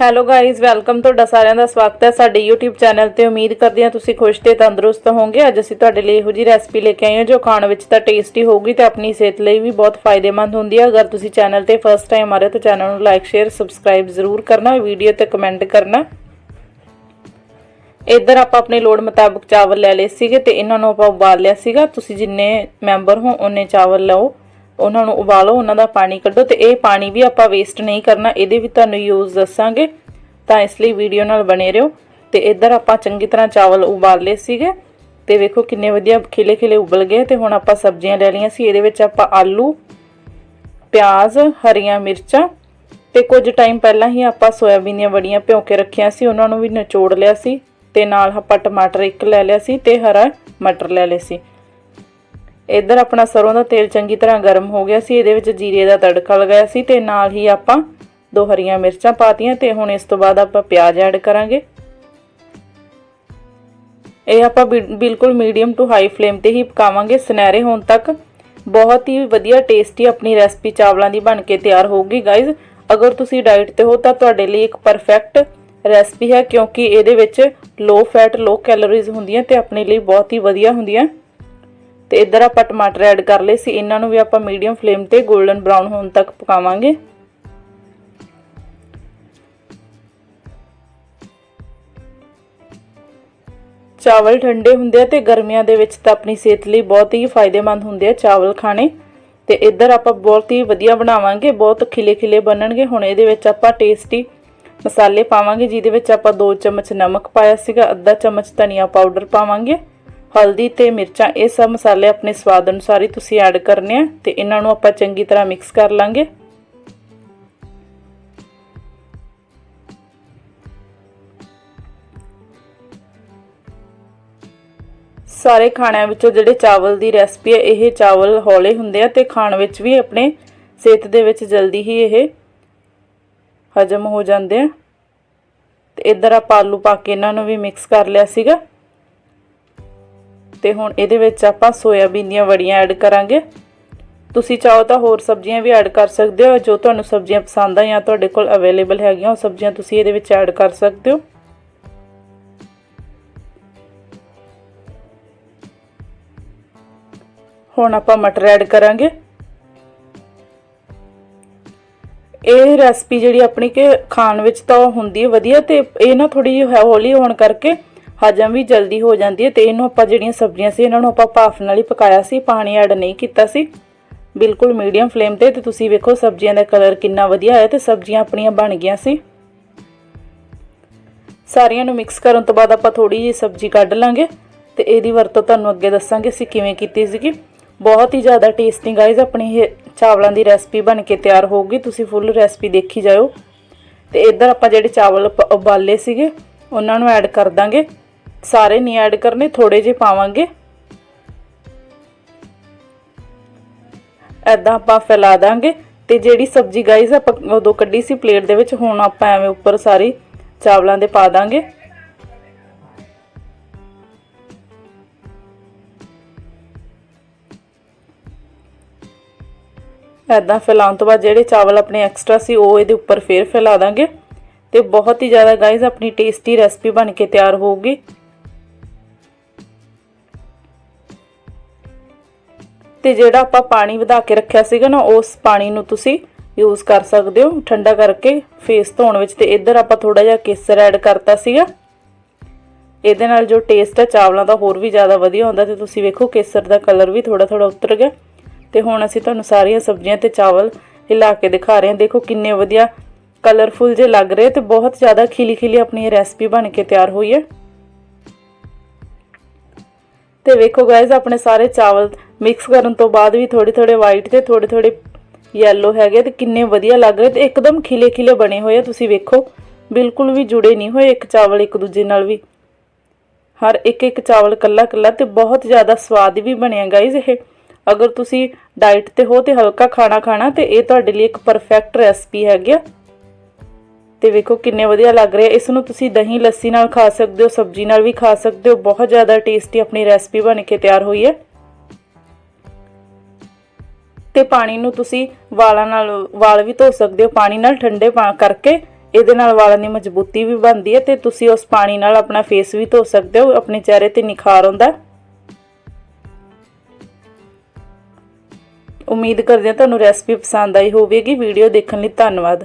Hello guys welcome ਤੁਹਾਡਾ ਸਾਰਿਆਂ ਦਾ ਸਵਾਗਤ ਹੈ ਸਾਡੇ YouTube ਚੈਨਲ ਤੇ। ਉਮੀਦ ਕਰਦੇ ਹਾਂ ਤੁਸੀਂ ਖੁਸ਼ ਤੇ ਤੰਦਰੁਸਤ ਹੋਵੋਗੇ। ਅੱਜ ਅਸੀਂ ਤੁਹਾਡੇ ਲਈ ਇਹੋ ਜਿਹੀ ਰੈਸਪੀ ਲੈ ਕੇ ਆਏ ਹਾਂ ਜੋ ਖਾਣ ਵਿੱਚ ਤਾਂ ਟੇਸਟੀ ਹੋਊਗੀ ਤੇ ਆਪਣੀ ਸਿਹਤ ਲਈ ਵੀ ਬਹੁਤ ਫਾਇਦੇਮੰਦ ਹੁੰਦੀ ਹੈ। ਅਗਰ ਤੁਸੀਂ ਚੈਨਲ ਤੇ ਫਸਟ ਟਾਈਮ ਆ ਰਹੇ ਹੋ ਤਾਂ ਚੈਨਲ ਨੂੰ ਲਾਈਕ ਸ਼ੇਅਰ ਸਬਸਕ੍ਰਾਈਬ ਜ਼ਰੂਰ ਕਰਨਾ ਵੀਡੀਓ ਤੇ ਕਮੈਂਟ ਕਰਨਾ। ਇੱਧਰ ਆਪਾਂ ਆਪਣੇ ਲੋੜ ਮੁਤਾਬਕ ਚਾਵਲ ਲੈ ਲਏ ਸੀਗੇ ਤੇ ਇਹਨਾਂ ਨੂੰ ਆਪਾਂ ਉਬਾਲ ਲਿਆ ਸੀਗਾ। ਤੁਸੀਂ ਜਿੰਨੇ ਮੈਂਬਰ ਹੋ ਉਹਨੇ ਚਾਵਲ ਲਓ। ਉਹਨਾਂ ਨੂੰ ਉਬਾਲੋ, ਉਹਨਾਂ ਦਾ ਪਾਣੀ ਕੱਢੋ ਤੇ ਇਹ ਪਾਣੀ ਵੀ ਆਪਾਂ ਵੇਸਟ ਨਹੀਂ ਕਰਨਾ, ਇਹਦੇ ਵੀ ਤੁਹਾਨੂੰ ਯੂਜ਼ ਦੱਸਾਂਗੇ। ਤਾਂ ਇਸ ਲਈ ਵੀਡੀਓ ਨਾਲ ਬਣੇ ਰਹੋ ਤੇ ਇੱਧਰ ਆਪਾਂ ਚੰਗੀ ਤਰ੍ਹਾਂ ਚਾਵਲ ਉਬਾਲ ਲਏ ਸੀਗੇ ਤੇ ਵੇਖੋ ਕਿੰਨੇ ਵਧੀਆ ਖਿਲੇ ਖਿਲੇ ਉਬਲ ਗਏ ਤੇ ਹੁਣ ਆਪਾਂ ਸਬਜ਼ੀਆਂ ਲੈ ਲਈਆਂ ਸੀ। ਇਹਦੇ ਵਿੱਚ ਆਪਾਂ ਆਲੂ, ਪਿਆਜ਼, ਹਰੀਆਂ ਮਿਰਚਾਂ ਤੇ ਕੁਝ ਟਾਈਮ ਪਹਿਲਾਂ ਹੀ ਆਪਾਂ ਸੋਇਆਬੀਨ ਦੀਆਂ ਵੜੀਆਂ ਭਿਓ ਕੇ ਰੱਖੀਆਂ ਸੀ, ਉਹਨਾਂ ਨੂੰ ਵੀ ਨਿਚੋੜ ਲਿਆ ਸੀ ਤੇ ਨਾਲ ਆਪਾਂ ਟਮਾਟਰ ਇੱਕ ਲੈ ਲਿਆ ਸੀ ਤੇ ਹਰਾ ਮਟਰ ਲੈ ਲਏ ਸੀ। ਇੱਧਰ ਆਪਣਾ ਸਰੋਂ ਦਾ ਤੇਲ ਚੰਗੀ ਤਰ੍ਹਾਂ ਗਰਮ ਹੋ ਗਿਆ ਸੀ, ਇਹਦੇ ਵਿੱਚ ਜੀਰੇ ਦਾ ਤੜਕਾ ਲਗਾਇਆ ਸੀ ਤੇ ਨਾਲ ਹੀ ਆਪਾਂ ਦੋ ਹਰੀਆਂ ਮਿਰਚਾਂ ਪਾਤੀਆਂ ਤੇ ਹੁਣ ਇਸ ਤੋਂ ਬਾਅਦ ਆਪਾਂ ਪਿਆਜ਼ ਐਡ ਕਰਾਂਗੇ। ਇਹ ਆਪਾਂ ਬਿ- ਬਿਲਕੁਲ ਮੀਡੀਅਮ ਟੂ ਹਾਈ ਫਲੇਮ ਤੇ ਹੀ ਪਕਾਵਾਂਗੇ। ਸੁਨਹਿਰੇ ਹੋਣ ਤੱਕ ਬਹੁਤ ਹੀ ਵਧੀਆ ਟੇਸਟੀ ਆਪਣੀ ਰੈਸਪੀ ਚਾਵਲਾਂ ਦੀ ਬਣ ਕੇ ਤਿਆਰ ਹੋਊਗੀ। ਗਾਇਜ਼ ਅਗਰ ਤੁਸੀਂ ਡਾਈਟ ਤੇ ਹੋ ਤਾਂ ਤੁਹਾਡੇ ਲਈ ਇੱਕ ਪਰਫੈਕਟ ਰੈਸਪੀ ਹੈ ਕਿਉਂਕਿ ਇਹਦੇ ਵਿੱਚ ਲੋ ਫੈਟ ਲੋ ਕੈਲੋਰੀਜ਼ ਹੁੰਦੀਆਂ ਤੇ ਆਪਣੇ ਲਈ ਬਹੁਤ ਹੀ ਵਧੀਆ ਹੁੰਦੀਆਂ। ਤੇ ਇੱਧਰ ਆਪਾਂ ਟਮਾਟਰ ਐਡ ਕਰ ਲਏ ਸੀ। ਇਹਨਾਂ ਨੂੰ ਵੀ ਆਪਾਂ ਮੀਡੀਅਮ ਫਲੇਮ ਤੇ 골ਡਨ ਬ੍ਰਾਊਨ ਹੋਣ ਤੱਕ ਪਕਾਵਾਂਗੇ। ਚਾਵਲ ਠੰਡੇ ਹੁੰਦੇ ਆ ਤੇ ਗਰਮੀਆਂ ਦੇ ਵਿੱਚ ਤਾਂ ਆਪਣੀ ਸਿਹਤ ਲਈ ਬਹੁਤ ਹੀ ਫਾਇਦੇਮੰਦ ਹੁੰਦੇ ਆ ਚਾਵਲ ਖਾਣੇ। ਤੇ ਇੱਧਰ ਆਪਾਂ ਬਹੁਤ ਹੀ ਵਧੀਆ ਬਣਾਵਾਂਗੇ, ਬਹੁਤ ਖਿਲੇ ਖਿਲੇ ਬਣਨਗੇ। ਹੁਣ ਇਹਦੇ ਵਿੱਚ ਆਪਾਂ ਟੇਸਟੀ ਮਸਾਲੇ ਪਾਵਾਂਗੇ, ਜਿਹਦੇ ਵਿੱਚ ਆਪਾਂ 2 ਚਮਚ ਨਮਕ ਪਾਇਆ ਸੀਗਾ, ਅੱਧਾ ਚਮਚ ਧਨੀਆ ਪਾਊਡਰ ਪਾਵਾਂਗੇ। ਹਲਦੀ ਤੇ ਮਿਰਚਾਂ, ਇਹ ਸਭ ਮਸਾਲੇ ਆਪਣੇ ਸਵਾਦ ਅਨੁਸਾਰ ਹੀ ਤੁਸੀਂ ਐਡ ਕਰਨੇ ਆ ਤੇ ਇਹਨਾਂ ਨੂੰ ਆਪਾਂ ਚੰਗੀ ਤਰ੍ਹਾਂ ਮਿਕਸ ਕਰ ਲਾਂਗੇ। ਸਾਰੇ ਖਾਣਿਆਂ ਵਿੱਚੋਂ ਜਿਹੜੇ ਚਾਵਲ ਦੀ ਰੈਸਪੀ ਹੈ ਇਹ ਚਾਵਲ ਹੌਲੇ ਹੁੰਦੇ ਆ ਤੇ ਖਾਣ ਵਿੱਚ ਵੀ ਆਪਣੇ ਸਿਹਤ ਦੇ ਵਿੱਚ ਜਲਦੀ ਹੀ ਇਹ ਹਜਮ ਹੋ ਜਾਂਦੇ ਆ। ਤੇ ਇੱਧਰ ਆਪਾਂ ਆਲੂ ਪਾ ਕੇ ਇਹਨਾਂ ਨੂੰ ਵੀ ਮਿਕਸ ਕਰ ਲਿਆ ਸੀਗਾ। ਤੇ ਹੁਣ ਇਹਦੇ ਵਿੱਚ ਆਪਾਂ ਸੋਇਆਬੀਨ ਦੀਆਂ ਵੜੀਆਂ ਐਡ ਕਰਾਂਗੇ। ਤੁਸੀਂ ਚਾਹੋ ਤਾਂ ਹੋਰ ਸਬਜ਼ੀਆਂ ਵੀ ਐਡ ਕਰ ਸਕਦੇ ਹੋ, ਜੋ ਤੁਹਾਨੂੰ ਸਬਜ਼ੀਆਂ ਪਸੰਦ ਆ ਜਾਂ ਤੁਹਾਡੇ ਕੋਲ ਅਵੇਲੇਬਲ ਹੈਗੀਆਂ, ਉਹ ਸਬਜ਼ੀਆਂ ਤੁਸੀਂ ਇਹਦੇ ਵਿੱਚ ਐਡ ਕਰ ਸਕਦੇ ਹੋ। ਹੁਣ ਆਪਾਂ ਮਟਰ ਐਡ ਕਰਾਂਗੇ। ਇਹ ਰੈਸਪੀ ਜਿਹੜੀ ਆਪਣੀ ਕਿ ਖਾਣ ਵਿੱਚ ਤਾਂ ਹੁੰਦੀ ਹੈ ਵਧੀਆ ਤੇ ਇਹ ਨਾ ਥੋੜੀ ਜਿਹੀ ਹੌਲੀ ਹੋਣ ਕਰਕੇ ਹਜਮ ਵੀ ਜਲਦੀ ਹੋ ਜਾਂਦੀ ਹੈ ਤੇ ਇਹਨੂੰ ਆਪਾਂ ਜਿਹੜੀਆਂ ਸਬਜ਼ੀਆਂ ਸੀ ਇਹਨਾਂ ਨੂੰ ਆਪਾਂ ਭਾਫ ਨਾਲ ਹੀ ਪਕਾਇਆ ਸੀ, ਪਾਣੀ ਐਡ ਨਹੀਂ ਕੀਤਾ ਸੀ। ਬਿਲਕੁਲ ਮੀਡੀਅਮ ਫਲੇਮ ਤੇ ਤੇ ਤੁਸੀਂ ਵੇਖੋ ਸਬਜ਼ੀਆਂ ਦਾ ਕਲਰ ਕਿੰਨਾ ਵਧੀਆ ਆਇਆ ਤੇ ਸਬਜ਼ੀਆਂ ਆਪਣੀਆਂ ਬਣ ਗਈਆਂ ਸੀ। ਸਾਰੀਆਂ ਨੂੰ ਮਿਕਸ ਕਰਨ ਤੋਂ ਬਾਅਦ ਆਪਾਂ ਥੋੜੀ ਜਿਹੀ ਸਬਜ਼ੀ ਕੱਢ ਲਾਂਗੇ ਤੇ ਇਹਦੀ ਵਰਤੋਂ ਤੁਹਾਨੂੰ ਅੱਗੇ ਦੱਸਾਂਗੇ ਅਸੀਂ ਕਿਵੇਂ ਕੀਤੀ ਸੀਗੀ। ਬਹੁਤ ਹੀ ਜ਼ਿਆਦਾ ਟੇਸਟੀ ਗਾਇਜ਼ ਆਪਣੀ ਇਹ ਚਾਵਲਾਂ ਦੀ ਰੈਸਪੀ ਬਣ ਕੇ ਤਿਆਰ ਹੋਊਗੀ ਤੁਸੀਂ ਫੁੱਲ ਰੈਸਪੀ ਦੇਖੀ ਜਾਓ ਤੇ ਇੱਧਰ ਆਪਾਂ ਜਿਹੜੇ ਚਾਵਲ ਉਬਾਲੇ ਸੀਗੇ, ਉਹਨਾਂ ਨੂੰ ਐਡ ਕਰ ਦਾਂਗੇ। ਸਾਰੇ ਨਹੀਂ ਐਡ ਕਰਨੇ ਥੋੜੇ ਜਿਹੇ ਪਾਵਾਂਗੇ। ਐਦਾਂ ਆਪਾਂ ਫੈਲਾ ਦਾਂਗੇ ਤੇ ਜਿਹੜੀ ਸਬਜ਼ੀ ਗਾਈਜ਼ ਆਪਾਂ ਉਦੋਂ ਕੱਢੀ ਸੀ ਪਲੇਟ ਦੇ ਵਿੱਚ, ਹੁਣ ਆਪਾਂ ਐਵੇਂ ਉੱਪਰ ਸਾਰੀ ਚਾਵਲਾਂ ਦੇ ਪਾ ਦਾਂਗੇ। ਐਦਾਂ ਫੈਲਾਉਣ ਤੋਂ ਬਾਅਦ ਜਿਹੜੇ ਚਾਵਲ ਆਪਣੇ ਐਕਸਟਰਾ ਸੀ, ਉਹ ਇਹਦੇ ਉੱਪਰ ਫੇਰ ਫੈਲਾ ਦਾਂਗੇ। ਤੇ ਬਹੁਤ ਹੀ ਜ਼ਿਆਦਾ ਗਾਈਜ਼ ਆਪਣੀ ਟੇਸਟੀ ਰੈਸਪੀ ਬਣ ਕੇ ਤਿਆਰ ਹੋਊਗੀ। ਤੇ ਜਿਹੜਾ ਆਪਾਂ ਪਾਣੀ ਵਧਾ ਕੇ ਰੱਖਿਆ ਸੀਗਾ ਨਾ, ਉਸ ਪਾਣੀ ਨੂੰ ਤੁਸੀਂ ਯੂਜ਼ ਕਰ ਸਕਦੇ ਹੋ। ਠੰਡਾ ਕਰਕੇ ਫੇਸ ਧੋਣ ਵਿੱਚ ਤੇ ਇੱਧਰ ਆਪਾਂ ਥੋੜਾ ਜਿਹਾ ਕੇਸਰ ਐਡ ਕਰਤਾ ਸੀਗਾ। ਇਹਦੇ ਨਾਲ ਜੋ ਟੇਸਟ ਹੈ ਚਾਵਲਾਂ ਦਾ ਹੋਰ ਵੀ ਜ਼ਿਆਦਾ ਵਧੀਆ ਹੁੰਦਾ ਤੇ ਤੁਸੀਂ ਵੇਖੋ ਕੇਸਰ ਦਾ ਕਲਰ ਵੀ ਥੋੜਾ ਥੋੜਾ ਉਤਰ ਗਿਆ। ਤੇ ਹੁਣ ਅਸੀਂ ਤੁਹਾਨੂੰ ਸਾਰੀਆਂ ਸਬਜ਼ੀਆਂ ਤੇ ਚਾਵਲ ਹਿਲਾ ਕੇ ਦਿਖਾ ਰਹੇ ਹਾਂ। ਦੇਖੋ ਕਿੰਨੇ ਵਧੀਆ ਕਲਰਫੁਲ ਜੇ ਲੱਗ ਰਹੇ ਤੇ ਬਹੁਤ ਜ਼ਿਆਦਾ ਖਿਲੀ ਖਿਲੀ ਆਪਣੀ ਇਹ ਰੈਸਪੀ ਬਣ ਕੇ ਤਿਆਰ ਹੋਈ ਹੈ। ਤੇ ਵੇਖੋ ਗਾਇਜ਼ ਆਪਣੇ ਸਾਰੇ ਚਾਵਲ ਮਿਕਸ ਕਰਨ ਤੋਂ ਬਾਅਦ ਵੀ ਥੋੜੇ ਥੋੜੇ ਵਾਈਟ ਤੇ ਥੋੜੇ ਥੋੜੇ ਯੈਲੋ ਹੈਗੇ ਤੇ ਕਿੰਨੇ ਵਧੀਆ ਲੱਗ ਰਹੇ ਤੇ ਇੱਕਦਮ ਖਿਲੇ ਖਿਲੇ ਬਣੇ ਹੋਏ ਆ, ਤੁਸੀਂ ਵੇਖੋ। ਬਿਲਕੁਲ ਵੀ ਜੁੜੇ ਨਹੀਂ ਹੋਏ ਇੱਕ ਚਾਵਲ ਇੱਕ ਦੂਜੇ ਨਾਲ ਵੀ। ਹਰ ਇੱਕ ਇੱਕ ਚਾਵਲ ਕੱਲਾ ਕੱਲਾ ਤੇ ਬਹੁਤ ਜ਼ਿਆਦਾ ਸਵਾਦ ਵੀ ਬਣਿਆ ਗਾਇਜ਼ ਇਹ। ਅਗਰ ਤੁਸੀਂ ਡਾਈਟ ਤੇ ਹੋ ਤੇ ਹਲਕਾ ਖਾਣਾ ਖਾਣਾ ਤੇ ਇਹ ਤੁਹਾਡੇ ਲਈ ਇੱਕ ਪਰਫੈਕਟ ਰੈਸਪੀ ਹੈਗੀ ਆ। ਤੇ ਵੇਖੋ ਕਿੰਨੇ ਵਧੀਆ ਲੱਗ ਰਿਹਾ ਇਸ ਨੂੰ ਤੁਸੀਂ ਦਹੀਂ ਲੱਸੀ ਨਾਲ ਖਾ ਸਕਦੇ ਹੋ, ਸਬਜ਼ੀ ਨਾਲ ਵੀ ਖਾ ਸਕਦੇ ਹੋ। ਬਹੁਤ ਜ਼ਿਆਦਾ ਟੇਸਟੀ ਆਪਣੀ ਰੈਸਪੀ ਬਣ ਕੇ ਤਿਆਰ ਹੋਈ ਹੈ। ਤੇ ਪਾਣੀ ਨੂੰ ਤੁਸੀਂ ਵਾਲਾਂ ਨਾਲ, ਵਾਲ ਵੀ ਧੋ ਸਕਦੇ ਹੋ, ਪਾਣੀ ਨਾਲ ਠੰਡੇ ਕਰਕੇ ਇਹਦੇ ਨਾਲ ਵਾਲਾਂ ਦੀ ਮਜ਼ਬੂਤੀ ਵੀ ਬਣਦੀ ਹੈ ਤੇ ਤੁਸੀਂ ਉਸ ਪਾਣੀ ਨਾਲ ਆਪਣਾ ਫੇਸ ਵੀ ਧੋ ਸਕਦੇ ਹੋ, ਆਪਣੇ ਚਿਹਰੇ ਤੇ ਨਿਖਾਰ ਆਉਂਦਾ ਉਮੀਦ ਕਰਦੇ ਹਾਂ ਤੁਹਾਨੂੰ ਰੈਸਪੀ ਪਸੰਦ ਆਈ ਹੋਵੇਗੀ। ਵੀਡੀਓ ਦੇਖਣ ਲਈ ਧੰਨਵਾਦ।